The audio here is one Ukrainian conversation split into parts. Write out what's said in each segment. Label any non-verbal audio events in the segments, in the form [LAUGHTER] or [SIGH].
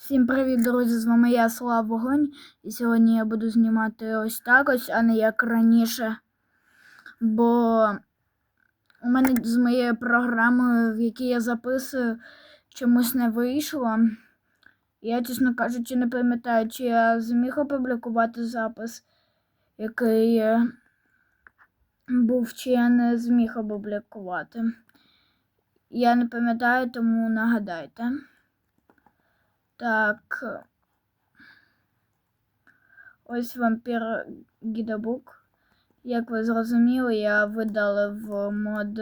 Всім привіт, друзі! З вами я Слава Вогонь. І сьогодні я буду знімати ось так ось, а не як раніше. Бо у мене з моєю програмою, в якій я записую, чомусь не вийшло. Я, чесно кажучи, не пам'ятаю, чи я зміг опублікувати запис, який е, був, чи я не зміг опублікувати. Я не пам'ятаю, тому нагадайте. Так. Ось вампір гідобук. Як ви зрозуміли, я видалив мод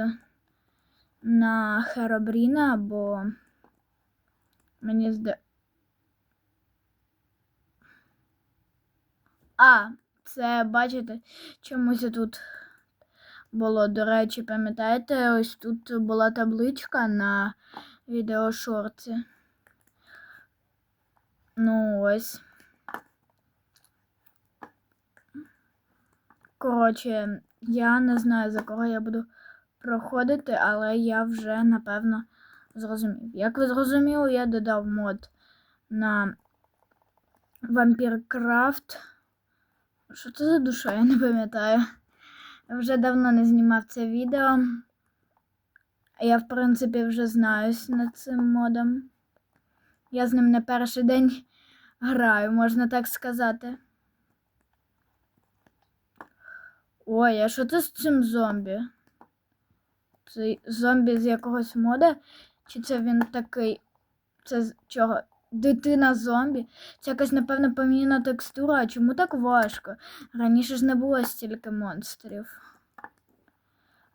на Херобріна, бо мені зда. А, це бачите, чомусь тут було. До речі, пам'ятаєте, ось тут була табличка на відеошорті. Ну ось. Коротше, я не знаю, за кого я буду проходити, але я вже напевно зрозумів. Як ви зрозуміли, я додав мод на Craft. Що це за душа? Я не пам'ятаю. Я вже давно не знімав це відео. Я, в принципі, вже знаюсь над цим модом. Я з ним не перший день граю, можна так сказати. Ой, а що це з цим зомбі? Це зомбі з якогось мода? Чи це він такий. Це з чого? Дитина зомбі? Це якась, напевно, поміняна текстура. А чому так важко? Раніше ж не було стільки монстрів.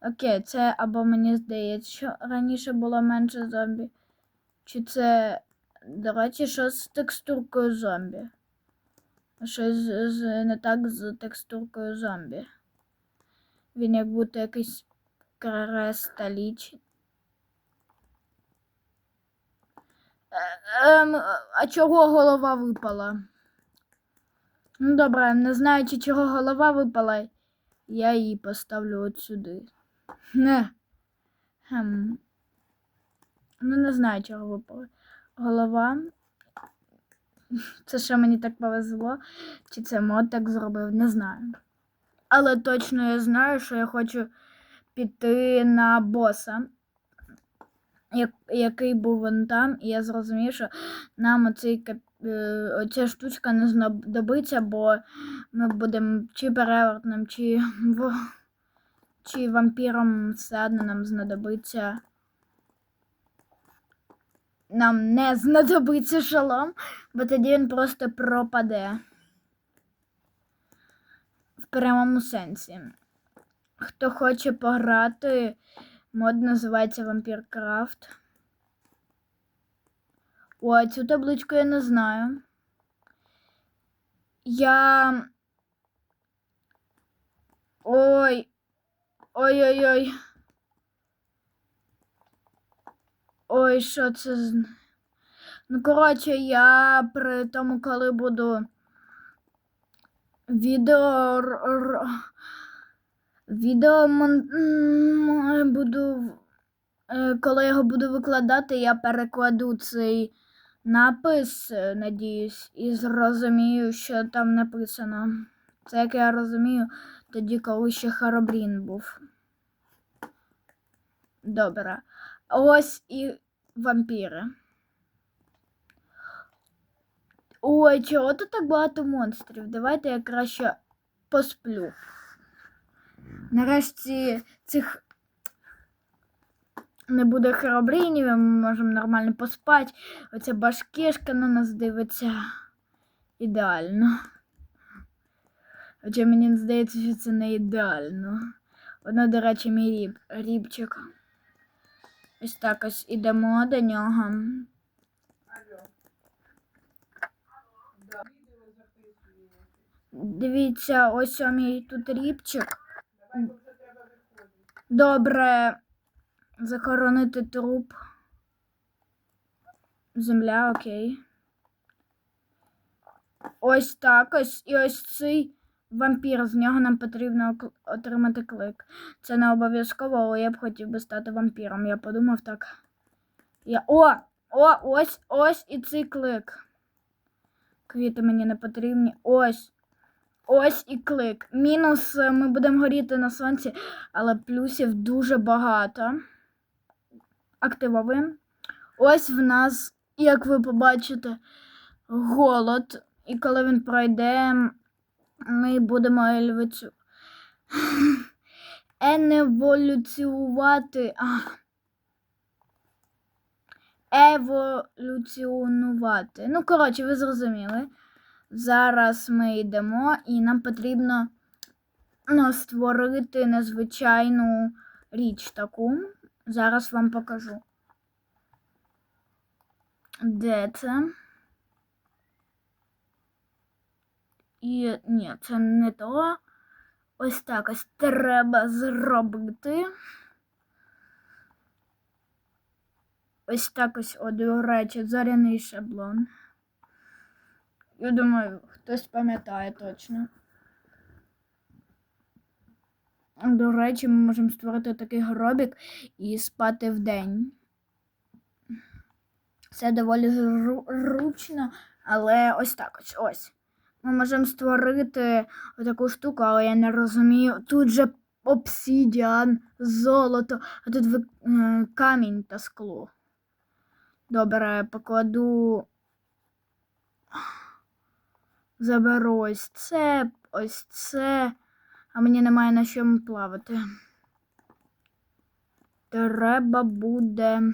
Окей, це або мені здається, що раніше було менше зомбі. Чи це речі, що з текстуркою зомбі? Щось з, з, не так з текстуркою зомбі. Він як будто якийсь кристаліч. Е, ем, а чого голова випала? Ну, добре, не знаючи, чого голова випала, я її поставлю от сюди. Не. Хм. Ну, не знаю, чого випала голова. Це що мені так повезло, чи це мод так зробив, не знаю. Але точно я знаю, що я хочу піти на боса, який був вон там, і я зрозумів, що нам оцей, е, оця штучка не знадобиться, бо ми будемо чи перевертним, чи, чи вампіром все одно нам знадобиться нам не знадобиться шолом, бо тоді він просто пропаде. В прямому сенсі. Хто хоче пограти, мод називається Craft. О, цю табличку я не знаю. Я. Ой. Ой-ой-ой. Ой, що це. Ну, коротше, я при тому, коли буду відео. Відео буду. Е, коли його буду викладати, я перекладу цей напис, е, надіюсь, і зрозумію, що там написано. Це як я розумію, тоді, коли ще Харобрін був. Добре. Ось і вампіри. Ой, чого тут так багато монстрів? Давайте я краще посплю. Нарешті цих не буде херобринів, ми можемо нормально поспати. Оця башкішка на нас дивиться ідеально. Хоча мені здається, що це не ідеально. Воно, до речі, мій ріб, рібчик. Ось так ось ідемо до нього. Дивіться, ось о мій тут рібчик. Добре захоронити труп. Земля, окей. Ось так ось. І ось цей вампір. З нього нам потрібно отримати клик. Це не обов'язково, але я б хотів би стати вампіром. Я подумав так. Я... О! О, ось ось і цей клик. Квіти мені не потрібні. Ось. Ось і клик. Мінус е, ми будемо горіти на сонці, але плюсів дуже багато. Активовуємо. Ось в нас, як ви побачите, голод. І коли він пройде, ми будемо елевацю... еневолюціювати. Еволюціонувати. Ну, коротше, ви зрозуміли. Зараз ми йдемо і нам потрібно ну, створити незвичайну річ таку. Зараз вам покажу. Де це? І ні, це не то. Ось так ось треба зробити. Ось так ось, о, до речі, зоряний шаблон. Я думаю, хтось пам'ятає точно. До речі, ми можемо створити такий гробік і спати вдень. Це доволі зру- зручно, але ось так ось ось. Ми можемо створити таку штуку, але я не розумію. Тут же обсідіан, золото, а тут ви- е, камінь та скло. Добре, покладу. Заберу ось це, ось це, а мені немає на чому плавати. Треба буде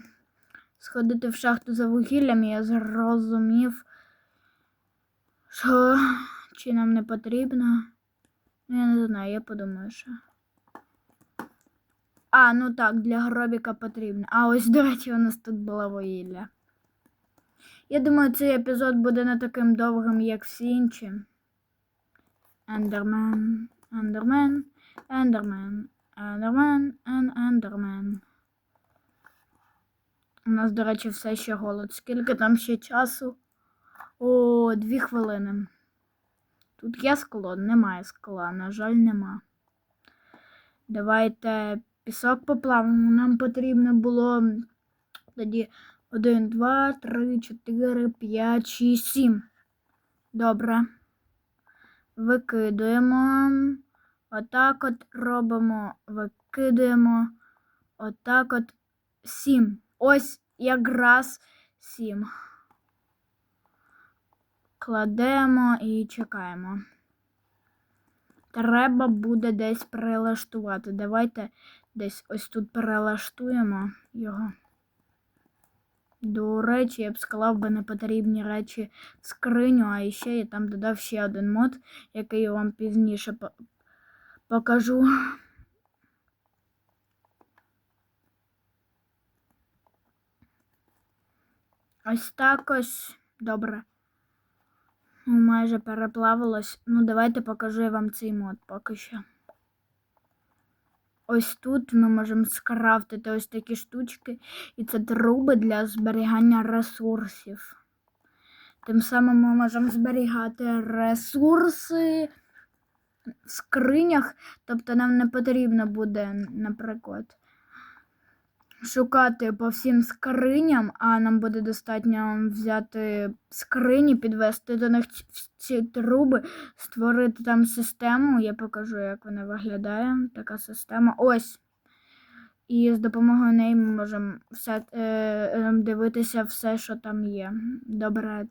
сходити в шахту за вугіллям, я зрозумів, що чи нам не потрібно. Ну, я не знаю, я подумаю, що. А, ну так, для гробіка потрібно. А ось, до речі, у нас тут було вугілля. Я думаю, цей епізод буде не таким довгим, як всі інші. Ендермен, Ендермен, Ендермен, Ендермен, Ен- Ендермен. У нас, до речі, все ще голод. Скільки там ще часу? О, дві хвилини. Тут є скло, немає скла, на жаль, нема. Давайте пісок поплавимо. Нам потрібно було тоді 1, 2, 3, 4, 5, 6, 7. Добре. Викидуємо. Отак от робимо, викидуємо. Отак от 7. Ось якраз 7. Кладемо і чекаємо. Треба буде десь перелаштувати. Давайте десь ось тут перелаштуємо його. До речі, я б склав би непотрібні речі в скриню, а ще я там додав ще один мод, який я вам пізніше по- покажу. Ось так ось. Добре. Майже переплавилось. Ну, давайте покажу я вам цей мод поки що. Ось тут ми можемо скрафтити ось такі штучки, і це труби для зберігання ресурсів. Тим самим ми можемо зберігати ресурси в скринях, тобто нам не потрібно буде, наприклад, шукати по всім скриням, а нам буде достатньо взяти скрині, підвести до них ці- труби, створити там систему. Я покажу, як вона виглядає. Така система. Ось. І з допомогою неї ми можемо все, е, е, дивитися все, що там є. Добре.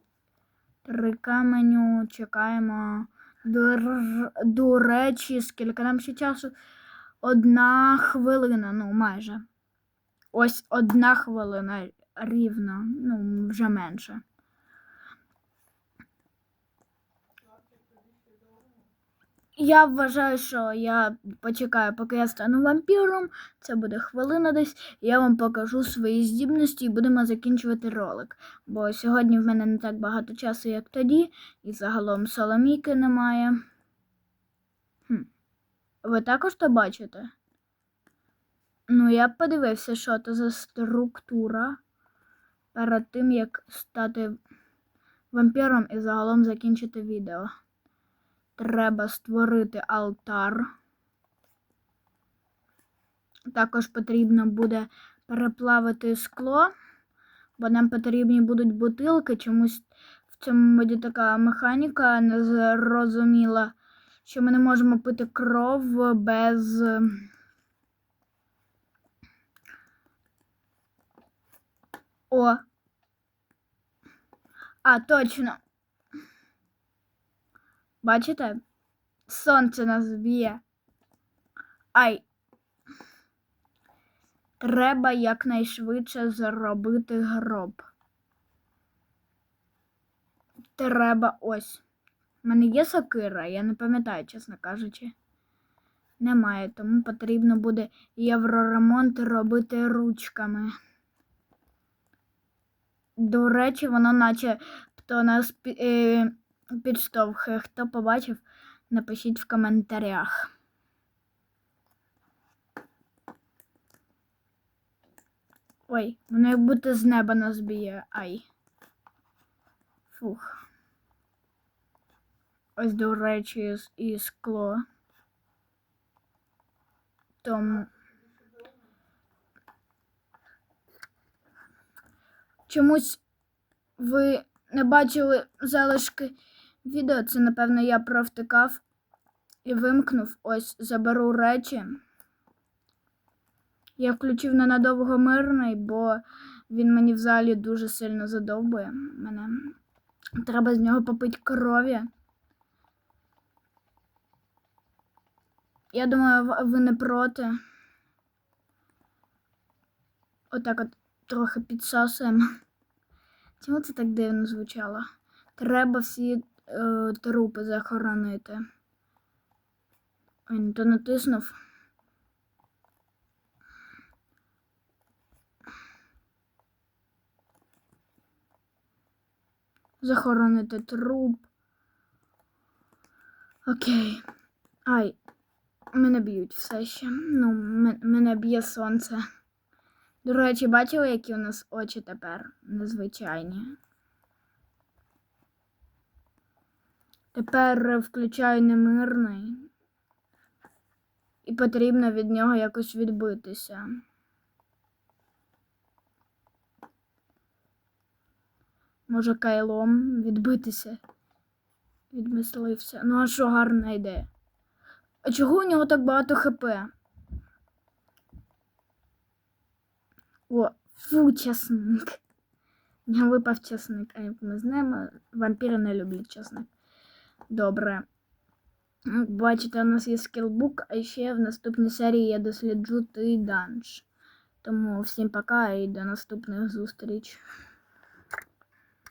Три каменю, чекаємо. До, до речі, скільки нам ще часу? Одна хвилина, ну майже. Ось одна хвилина рівно, ну, вже менше. Я вважаю, що я почекаю, поки я стану вампіром. Це буде хвилина десь. Я вам покажу свої здібності і будемо закінчувати ролик. Бо сьогодні в мене не так багато часу, як тоді, і загалом соломійки немає. Хм. Ви також то бачите? Ну, я подивився, що це за структура перед тим, як стати вампіром і загалом закінчити відео. Треба створити алтар. Також потрібно буде переплавити скло, бо нам потрібні будуть бутилки. Чомусь в цьому моді така механіка незрозуміла, що ми не можемо пити кров без. О. А, точно. Бачите? Сонце нас б'є. Ай. Треба якнайшвидше зробити гроб. Треба ось. У мене є сокира, я не пам'ятаю, чесно кажучи. Немає, тому потрібно буде євроремонт робити ручками. До речі, воно наче хто нас е, підштовхує. Хто побачив, напишіть в коментарях. Ой, воно як будто з неба нас б'є. Ай. Фух. Ось, до речі, і скло. Тому. Чомусь ви не бачили залишки відео. Це, напевно, я провтикав і вимкнув. Ось заберу речі. Я включив ненадовго мирний, бо він мені в залі дуже сильно задовбує. Мене треба з нього попити крові. Я думаю, ви не проти. Отак от трохи підсосуємо. Чому це так дивно звучало? Треба всі е, трупи захоронити. Ой, не то натиснув. Захоронити труп. Окей. Ай, мене б'ють все ще. Ну, мене б'є сонце. До речі, бачили, які у нас очі тепер незвичайні. Тепер включаю немирний. І потрібно від нього якось відбитися. Може, кайлом відбитися від мисливця. Ну, а що гарна ідея. А чого у нього так багато хп? О, фу, часник. У [LAUGHS] випав часник, а як ми знаємо, вампіри не люблять часник. Добре. Бачите, у нас є скілбук, а ще в наступній серії я досліджу той данж. Тому всім пока і до наступних зустріч.